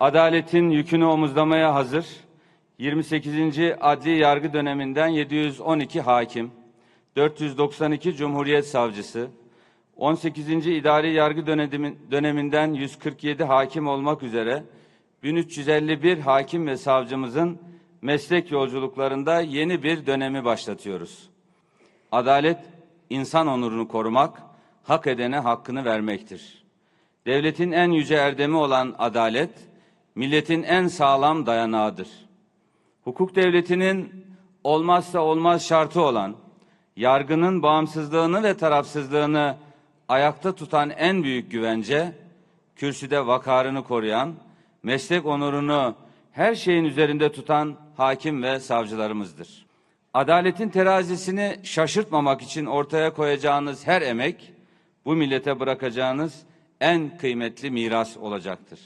adaletin yükünü omuzlamaya hazır 28. Adli Yargı döneminden 712 hakim, 492 Cumhuriyet Savcısı, 18. İdari Yargı dönemi- döneminden 147 hakim olmak üzere 1351 hakim ve savcımızın meslek yolculuklarında yeni bir dönemi başlatıyoruz. Adalet, insan onurunu korumak, hak edene hakkını vermektir. Devletin en yüce erdemi olan adalet, milletin en sağlam dayanağıdır. Hukuk devletinin olmazsa olmaz şartı olan, yargının bağımsızlığını ve tarafsızlığını ayakta tutan en büyük güvence, kürsüde vakarını koruyan, meslek onurunu her şeyin üzerinde tutan hakim ve savcılarımızdır. Adaletin terazisini şaşırtmamak için ortaya koyacağınız her emek, bu millete bırakacağınız en kıymetli miras olacaktır.